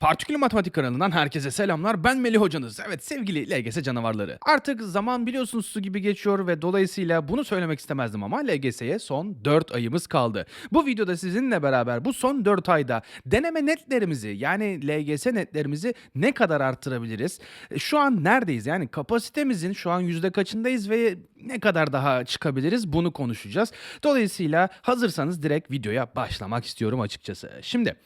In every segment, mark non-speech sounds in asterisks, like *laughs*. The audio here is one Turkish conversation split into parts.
Partikül Matematik kanalından herkese selamlar. Ben Melih hocanız. Evet sevgili LGS canavarları. Artık zaman biliyorsunuz su gibi geçiyor ve dolayısıyla bunu söylemek istemezdim ama LGS'ye son 4 ayımız kaldı. Bu videoda sizinle beraber bu son 4 ayda deneme netlerimizi yani LGS netlerimizi ne kadar arttırabiliriz? Şu an neredeyiz? Yani kapasitemizin şu an yüzde kaçındayız ve ne kadar daha çıkabiliriz bunu konuşacağız. Dolayısıyla hazırsanız direkt videoya başlamak istiyorum açıkçası. Şimdi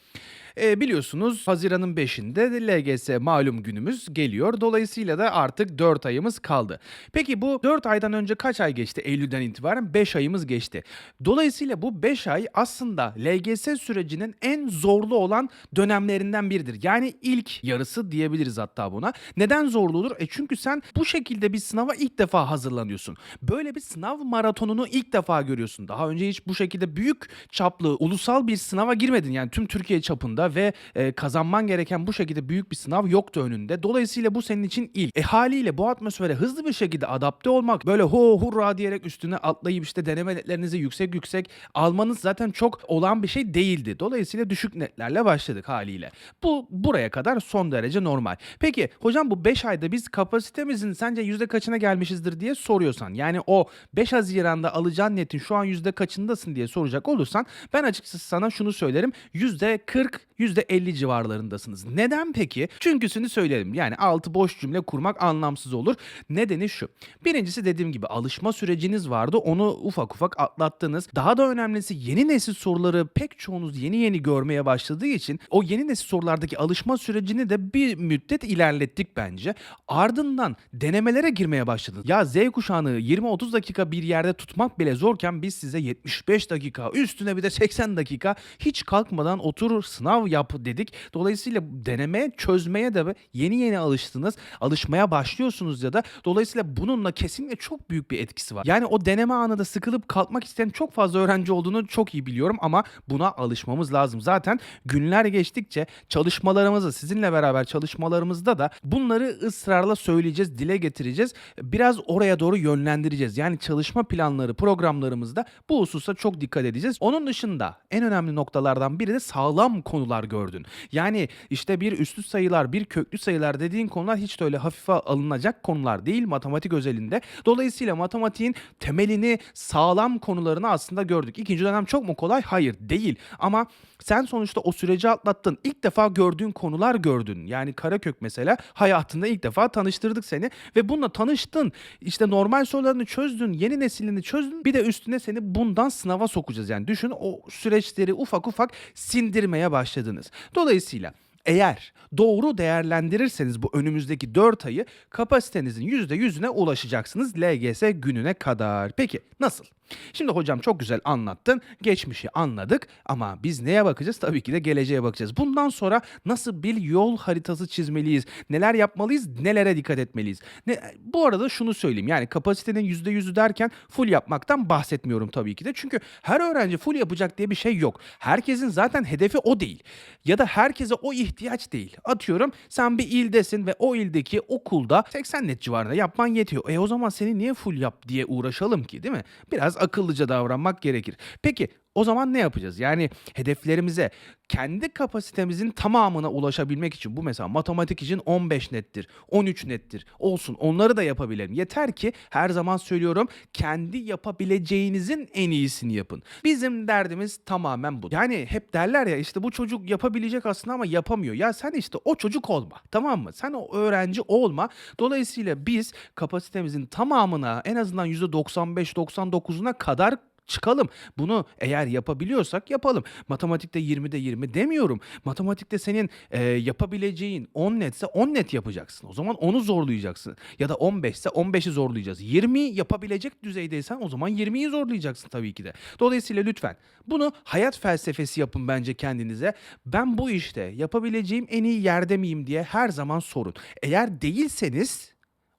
e, biliyorsunuz Haziran'ın 5'inde LGS malum günümüz geliyor. Dolayısıyla da artık 4 ayımız kaldı. Peki bu 4 aydan önce kaç ay geçti? Eylül'den itibaren 5 ayımız geçti. Dolayısıyla bu 5 ay aslında LGS sürecinin en zorlu olan dönemlerinden biridir. Yani ilk yarısı diyebiliriz hatta buna. Neden zorlu olur? E çünkü sen bu şekilde bir sınava ilk defa hazırlanıyorsun. Böyle bir sınav maratonunu ilk defa görüyorsun. Daha önce hiç bu şekilde büyük çaplı ulusal bir sınava girmedin. Yani tüm Türkiye çapında ve e, kazanman gereken bu şekilde büyük bir sınav yoktu önünde. Dolayısıyla bu senin için ilk. E haliyle bu atmosfere hızlı bir şekilde adapte olmak, böyle ho hurra diyerek üstüne atlayıp işte deneme netlerinizi yüksek yüksek almanız zaten çok olan bir şey değildi. Dolayısıyla düşük netlerle başladık haliyle. Bu buraya kadar son derece normal. Peki hocam bu 5 ayda biz kapasitemizin sence yüzde kaçına gelmişizdir diye soruyorsan yani o 5 Haziran'da alacağın netin şu an yüzde kaçındasın diye soracak olursan ben açıkçası sana şunu söylerim. Yüzde 40 yüzde 50 civarlarındasınız. Neden peki? Çünküsünü söylerim. Yani altı boş cümle kurmak anlamsız olur. Nedeni şu. Birincisi dediğim gibi alışma süreciniz vardı. Onu ufak ufak atlattınız. Daha da önemlisi yeni nesil soruları pek çoğunuz yeni yeni görmeye başladığı için o yeni nesil sorulardaki alışma sürecini de bir müddet ilerlettik bence. Ardından denemelere girmeye başladınız. Ya Z kuşağını 20-30 dakika bir yerde tutmak bile zorken biz size 75 dakika üstüne bir de 80 dakika hiç kalkmadan otur sınav yap dedik. Dolayısıyla deneme çözmeye de yeni yeni alıştınız. Alışmaya başlıyorsunuz ya da dolayısıyla bununla kesinlikle çok büyük bir etkisi var. Yani o deneme anında sıkılıp kalkmak isteyen çok fazla öğrenci olduğunu çok iyi biliyorum ama buna alışmamız lazım. Zaten günler geçtikçe çalışmalarımızı sizinle beraber çalışmalarımızda da bunları ısrarla söyleyeceğiz, dile getireceğiz. Biraz oraya doğru yönlendireceğiz. Yani çalışma planları, programlarımızda bu hususa çok dikkat edeceğiz. Onun dışında en önemli noktalardan biri de sağlam konular gördün. Yani işte bir üslü sayılar, bir köklü sayılar dediğin konular hiç de öyle hafife alınacak konular değil matematik özelinde. Dolayısıyla matematiğin temelini, sağlam konularını aslında gördük. İkinci dönem çok mu kolay? Hayır değil. Ama sen sonuçta o süreci atlattın. İlk defa gördüğün konular gördün. Yani Karakök mesela hayatında ilk defa tanıştırdık seni ve bununla tanıştın. İşte normal sorularını çözdün, yeni neslini çözdün. Bir de üstüne seni bundan sınava sokacağız. Yani düşün o süreçleri ufak ufak sindirmeye başladınız. Dolayısıyla eğer doğru değerlendirirseniz bu önümüzdeki 4 ayı kapasitenizin %100'üne ulaşacaksınız LGS gününe kadar. Peki nasıl? Şimdi hocam çok güzel anlattın. Geçmişi anladık ama biz neye bakacağız? Tabii ki de geleceğe bakacağız. Bundan sonra nasıl bir yol haritası çizmeliyiz? Neler yapmalıyız? Nelere dikkat etmeliyiz? Ne, bu arada şunu söyleyeyim. Yani kapasitenin %100'ü derken full yapmaktan bahsetmiyorum tabii ki de. Çünkü her öğrenci full yapacak diye bir şey yok. Herkesin zaten hedefi o değil. Ya da herkese o ihtiyaç değil. Atıyorum sen bir ildesin ve o ildeki okulda 80 net civarında yapman yetiyor. E o zaman seni niye full yap diye uğraşalım ki değil mi? Biraz akıllıca davranmak gerekir. Peki o zaman ne yapacağız? Yani hedeflerimize kendi kapasitemizin tamamına ulaşabilmek için bu mesela matematik için 15 nettir, 13 nettir olsun onları da yapabilelim. Yeter ki her zaman söylüyorum kendi yapabileceğinizin en iyisini yapın. Bizim derdimiz tamamen bu. Yani hep derler ya işte bu çocuk yapabilecek aslında ama yapamıyor. Ya sen işte o çocuk olma tamam mı? Sen o öğrenci olma. Dolayısıyla biz kapasitemizin tamamına en azından %95-99'una kadar çıkalım. Bunu eğer yapabiliyorsak yapalım. Matematikte 20'de 20 demiyorum. Matematikte senin e, yapabileceğin 10 netse 10 net yapacaksın. O zaman onu zorlayacaksın. Ya da 15 ise 15'i zorlayacağız. 20 yapabilecek düzeydeysen o zaman 20'yi zorlayacaksın tabii ki de. Dolayısıyla lütfen bunu hayat felsefesi yapın bence kendinize. Ben bu işte yapabileceğim en iyi yerde miyim diye her zaman sorun. Eğer değilseniz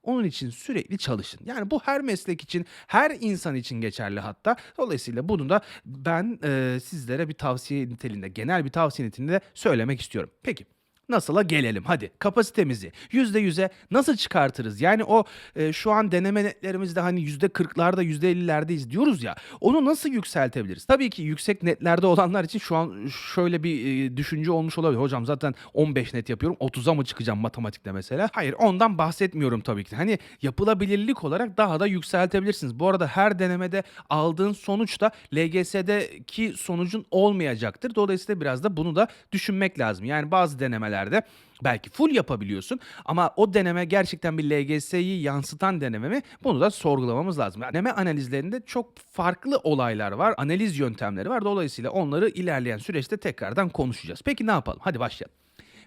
onun için sürekli çalışın. Yani bu her meslek için, her insan için geçerli hatta. Dolayısıyla bunu da ben e, sizlere bir tavsiye niteliğinde, genel bir tavsiye niteliğinde söylemek istiyorum. Peki Nasıla gelelim hadi kapasitemizi %100'e nasıl çıkartırız? Yani o e, şu an deneme netlerimizde hani %40'larda %50'lerdeyiz diyoruz ya onu nasıl yükseltebiliriz? Tabii ki yüksek netlerde olanlar için şu an şöyle bir e, düşünce olmuş olabilir. Hocam zaten 15 net yapıyorum 30'a mı çıkacağım matematikte mesela? Hayır ondan bahsetmiyorum tabii ki. Hani yapılabilirlik olarak daha da yükseltebilirsiniz. Bu arada her denemede aldığın sonuç da LGS'deki sonucun olmayacaktır. Dolayısıyla biraz da bunu da düşünmek lazım. Yani bazı denemelerde belki full yapabiliyorsun ama o deneme gerçekten bir LGS'yi yansıtan deneme mi? Bunu da sorgulamamız lazım. Deneme analizlerinde çok farklı olaylar var, analiz yöntemleri var. Dolayısıyla onları ilerleyen süreçte tekrardan konuşacağız. Peki ne yapalım? Hadi başlayalım.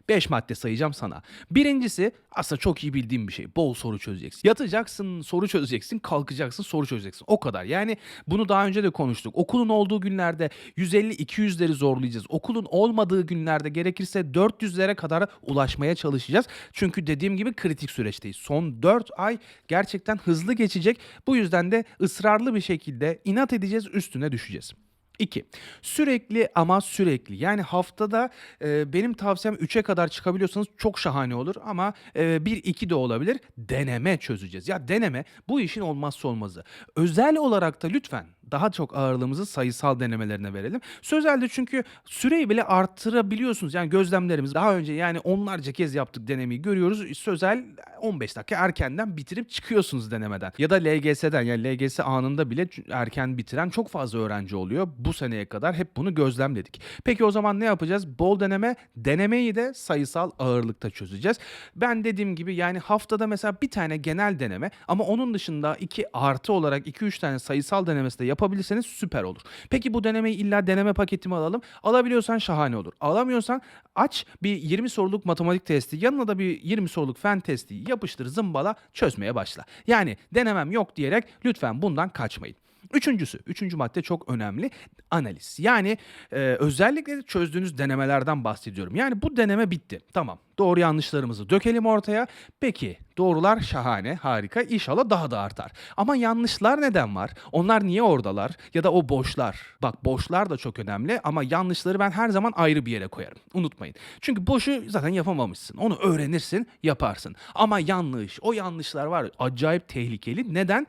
5 madde sayacağım sana. Birincisi aslında çok iyi bildiğim bir şey. Bol soru çözeceksin. Yatacaksın, soru çözeceksin, kalkacaksın, soru çözeceksin. O kadar. Yani bunu daha önce de konuştuk. Okulun olduğu günlerde 150-200'leri zorlayacağız. Okulun olmadığı günlerde gerekirse 400'lere kadar ulaşmaya çalışacağız. Çünkü dediğim gibi kritik süreçteyiz. Son 4 ay gerçekten hızlı geçecek. Bu yüzden de ısrarlı bir şekilde inat edeceğiz, üstüne düşeceğiz. 2. Sürekli ama sürekli yani haftada e, benim tavsiyem 3'e kadar çıkabiliyorsanız çok şahane olur ama e, 1-2 de olabilir deneme çözeceğiz. Ya deneme bu işin olmazsa olmazı. Özel olarak da lütfen daha çok ağırlığımızı sayısal denemelerine verelim. Sözelde çünkü süreyi bile arttırabiliyorsunuz. Yani gözlemlerimiz daha önce yani onlarca kez yaptık denemeyi görüyoruz. Sözel 15 dakika erkenden bitirip çıkıyorsunuz denemeden. Ya da LGS'den yani LGS anında bile erken bitiren çok fazla öğrenci oluyor. Bu seneye kadar hep bunu gözlemledik. Peki o zaman ne yapacağız? Bol deneme, denemeyi de sayısal ağırlıkta çözeceğiz. Ben dediğim gibi yani haftada mesela bir tane genel deneme ama onun dışında iki artı olarak 2-3 tane sayısal denemesi de yapabilirseniz süper olur. Peki bu denemeyi illa deneme paketimi alalım. Alabiliyorsan şahane olur. Alamıyorsan aç bir 20 soruluk matematik testi yanına da bir 20 soruluk fen testi yapıştır zımbala çözmeye başla. Yani denemem yok diyerek lütfen bundan kaçmayın. Üçüncüsü, üçüncü madde çok önemli. Analiz. Yani e, özellikle çözdüğünüz denemelerden bahsediyorum. Yani bu deneme bitti. Tamam. Doğru yanlışlarımızı dökelim ortaya. Peki doğrular şahane, harika. İnşallah daha da artar. Ama yanlışlar neden var? Onlar niye oradalar? Ya da o boşlar. Bak boşlar da çok önemli ama yanlışları ben her zaman ayrı bir yere koyarım. Unutmayın. Çünkü boşu zaten yapamamışsın. Onu öğrenirsin, yaparsın. Ama yanlış, o yanlışlar var. Acayip tehlikeli. Neden?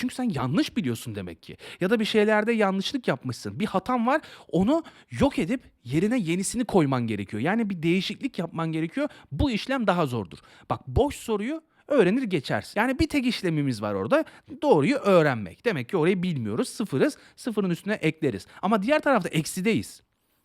Çünkü sen yanlış biliyorsun demek ki. Ya da bir şeylerde yanlışlık yapmışsın. Bir hatan var. Onu yok edip yerine yenisini koyman gerekiyor. Yani bir değişiklik yapman gerekiyor. Bu işlem daha zordur. Bak boş soruyu öğrenir geçersin. Yani bir tek işlemimiz var orada. Doğruyu öğrenmek. Demek ki orayı bilmiyoruz. Sıfırız. Sıfırın üstüne ekleriz. Ama diğer tarafta eksideyiz.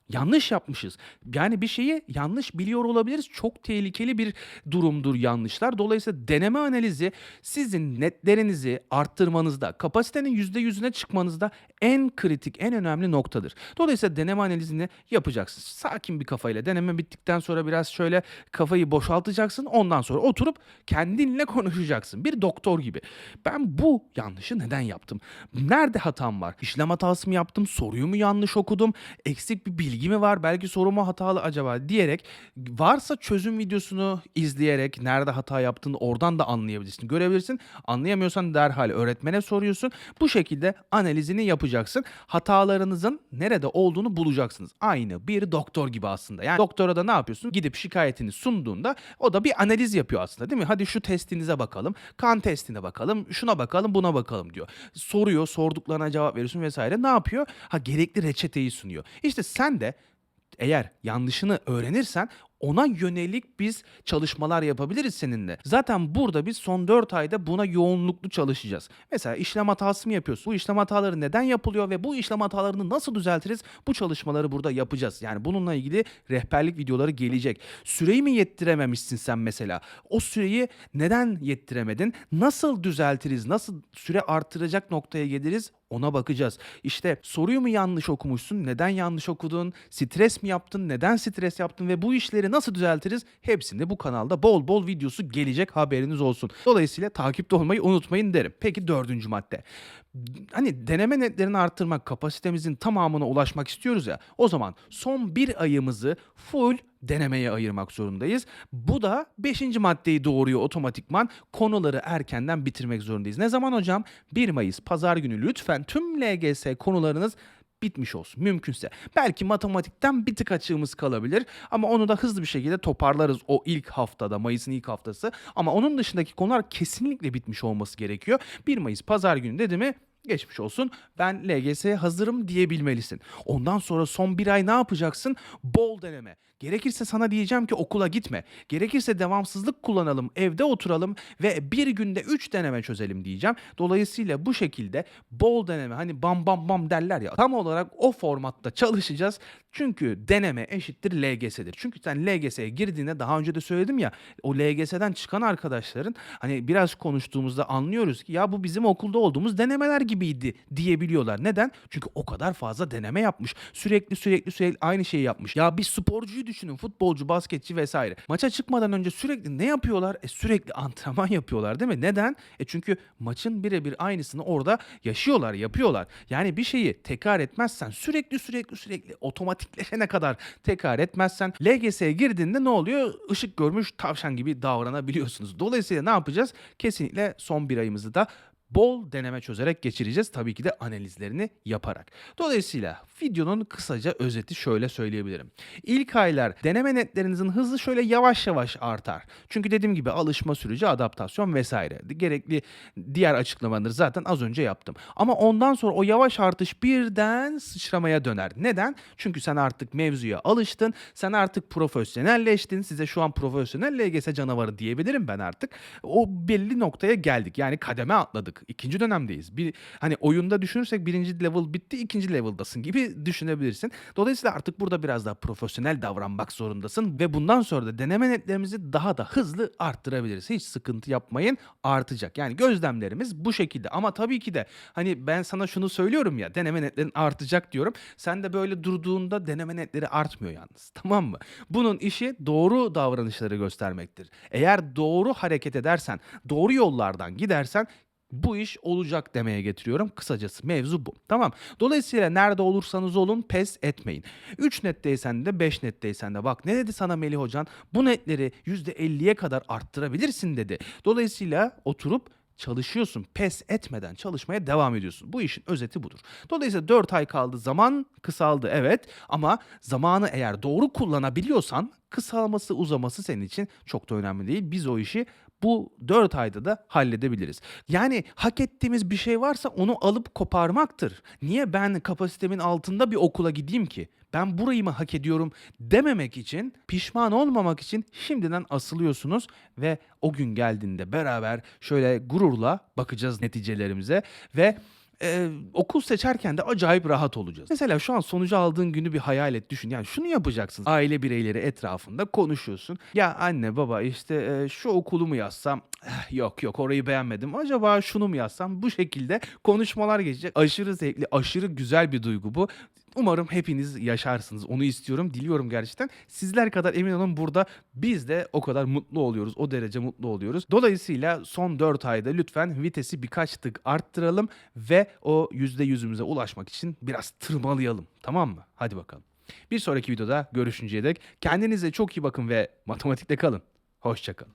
Yanlış yapmışız. Yani bir şeyi yanlış biliyor olabiliriz. Çok tehlikeli bir durumdur yanlışlar. Dolayısıyla deneme analizi sizin netlerinizi arttırmanızda, kapasitenin %100'üne çıkmanızda en kritik, en önemli noktadır. Dolayısıyla deneme analizini yapacaksın. Sakin bir kafayla deneme bittikten sonra biraz şöyle kafayı boşaltacaksın. Ondan sonra oturup kendinle konuşacaksın. Bir doktor gibi. Ben bu yanlışı neden yaptım? Nerede hatam var? İşlem hatası mı yaptım? Soruyu mu yanlış okudum? Eksik bir bilgi mi var? Belki sorumu hatalı acaba diyerek varsa çözüm videosunu izleyerek nerede hata yaptığını oradan da anlayabilirsin. Görebilirsin. Anlayamıyorsan derhal öğretmene soruyorsun. Bu şekilde analizini yapacaksın. Hatalarınızın nerede olduğunu bulacaksınız. Aynı bir doktor gibi aslında. Yani doktora da ne yapıyorsun? Gidip şikayetini sunduğunda o da bir analiz yapıyor aslında değil mi? Hadi şu testinize bakalım. Kan testine bakalım. Şuna bakalım buna bakalım diyor. Soruyor. Sorduklarına cevap veriyorsun vesaire. Ne yapıyor? Ha gerekli reçeteyi sunuyor. İşte sen de eğer yanlışını öğrenirsen ona yönelik biz çalışmalar yapabiliriz seninle. Zaten burada biz son 4 ayda buna yoğunluklu çalışacağız. Mesela işlem hatası mı yapıyorsun? Bu işlem hataları neden yapılıyor ve bu işlem hatalarını nasıl düzeltiriz? Bu çalışmaları burada yapacağız. Yani bununla ilgili rehberlik videoları gelecek. Süreyi mi yettirememişsin sen mesela? O süreyi neden yettiremedin? Nasıl düzeltiriz? Nasıl süre artıracak noktaya geliriz? Ona bakacağız. İşte soruyu mu yanlış okumuşsun? Neden yanlış okudun? Stres mi yaptın? Neden stres yaptın? Ve bu işleri nasıl düzeltiriz? Hepsinde bu kanalda bol bol videosu gelecek haberiniz olsun. Dolayısıyla takipte olmayı unutmayın derim. Peki dördüncü madde. Hani deneme netlerini arttırmak, kapasitemizin tamamına ulaşmak istiyoruz ya. O zaman son bir ayımızı full denemeye ayırmak zorundayız. Bu da 5. maddeyi doğuruyor otomatikman. Konuları erkenden bitirmek zorundayız. Ne zaman hocam? 1 Mayıs pazar günü lütfen tüm LGS konularınız bitmiş olsun mümkünse. Belki matematikten bir tık açığımız kalabilir ama onu da hızlı bir şekilde toparlarız o ilk haftada Mayıs'ın ilk haftası. Ama onun dışındaki konular kesinlikle bitmiş olması gerekiyor. 1 Mayıs pazar günü dedi mi Geçmiş olsun. Ben LGS'ye hazırım diyebilmelisin. Ondan sonra son bir ay ne yapacaksın? Bol deneme. Gerekirse sana diyeceğim ki okula gitme. Gerekirse devamsızlık kullanalım, evde oturalım ve bir günde 3 deneme çözelim diyeceğim. Dolayısıyla bu şekilde bol deneme hani bam bam bam derler ya tam olarak o formatta çalışacağız. Çünkü deneme eşittir LGS'dir. Çünkü sen LGS'ye girdiğinde daha önce de söyledim ya o LGS'den çıkan arkadaşların hani biraz konuştuğumuzda anlıyoruz ki ya bu bizim okulda olduğumuz denemeler gibiydi diyebiliyorlar. Neden? Çünkü o kadar fazla deneme yapmış. Sürekli sürekli sürekli aynı şeyi yapmış. Ya bir sporcuyu düşünün futbolcu, basketçi vesaire. Maça çıkmadan önce sürekli ne yapıyorlar? E sürekli antrenman *laughs* yapıyorlar değil mi? Neden? E çünkü maçın birebir aynısını orada yaşıyorlar, yapıyorlar. Yani bir şeyi tekrar etmezsen sürekli sürekli sürekli otomatikleşene kadar tekrar etmezsen LGS'ye girdiğinde ne oluyor? Işık görmüş tavşan gibi davranabiliyorsunuz. Dolayısıyla ne yapacağız? Kesinlikle son bir ayımızı da bol deneme çözerek geçireceğiz. Tabii ki de analizlerini yaparak. Dolayısıyla videonun kısaca özeti şöyle söyleyebilirim. İlk aylar deneme netlerinizin hızı şöyle yavaş yavaş artar. Çünkü dediğim gibi alışma süreci, adaptasyon vesaire. Gerekli diğer açıklamaları zaten az önce yaptım. Ama ondan sonra o yavaş artış birden sıçramaya döner. Neden? Çünkü sen artık mevzuya alıştın. Sen artık profesyonelleştin. Size şu an profesyonel LGS canavarı diyebilirim ben artık. O belli noktaya geldik. Yani kademe atladık. İkinci dönemdeyiz. Bir hani oyunda düşünürsek birinci level bitti, ikinci level'dasın gibi *laughs* düşünebilirsin. Dolayısıyla artık burada biraz daha profesyonel davranmak zorundasın ve bundan sonra da deneme netlerimizi daha da hızlı arttırabiliriz. Hiç sıkıntı yapmayın, artacak. Yani gözlemlerimiz bu şekilde. Ama tabii ki de hani ben sana şunu söylüyorum ya, deneme netlerin artacak diyorum. Sen de böyle durduğunda deneme netleri artmıyor yalnız. *laughs* Tamam mı? Bunun işi doğru davranışları göstermektir. Eğer doğru hareket edersen, doğru yollardan gidersen bu iş olacak demeye getiriyorum. Kısacası mevzu bu. Tamam. Dolayısıyla nerede olursanız olun pes etmeyin. 3 netteysen de 5 netteysen de bak ne dedi sana Melih Hocan? Bu netleri %50'ye kadar arttırabilirsin dedi. Dolayısıyla oturup çalışıyorsun. Pes etmeden çalışmaya devam ediyorsun. Bu işin özeti budur. Dolayısıyla 4 ay kaldı. Zaman kısaldı evet ama zamanı eğer doğru kullanabiliyorsan kısalması uzaması senin için çok da önemli değil. Biz o işi bu 4 ayda da halledebiliriz. Yani hak ettiğimiz bir şey varsa onu alıp koparmaktır. Niye ben kapasitemin altında bir okula gideyim ki? Ben burayı mı hak ediyorum dememek için, pişman olmamak için şimdiden asılıyorsunuz ve o gün geldiğinde beraber şöyle gururla bakacağız neticelerimize ve Eee, okul seçerken de acayip rahat olacağız. Mesela şu an sonucu aldığın günü bir hayal et, düşün. Yani şunu yapacaksın. Aile bireyleri etrafında konuşuyorsun. Ya anne baba işte eee, şu okulu mu yazsam? Eh, Yok yok orayı beğenmedim. Acaba şunu mu yazsam? Bu şekilde konuşmalar geçecek. Aşırı zevkli, aşırı güzel bir duygu bu. Umarım hepiniz yaşarsınız. Onu istiyorum, diliyorum gerçekten. Sizler kadar emin olun burada biz de o kadar mutlu oluyoruz. O derece mutlu oluyoruz. Dolayısıyla son 4 ayda lütfen vitesi birkaç tık arttıralım ve o %100'ümüze ulaşmak için biraz tırmalayalım. Tamam mı? Hadi bakalım. Bir sonraki videoda görüşünceye dek kendinize çok iyi bakın ve matematikte kalın. Hoşçakalın.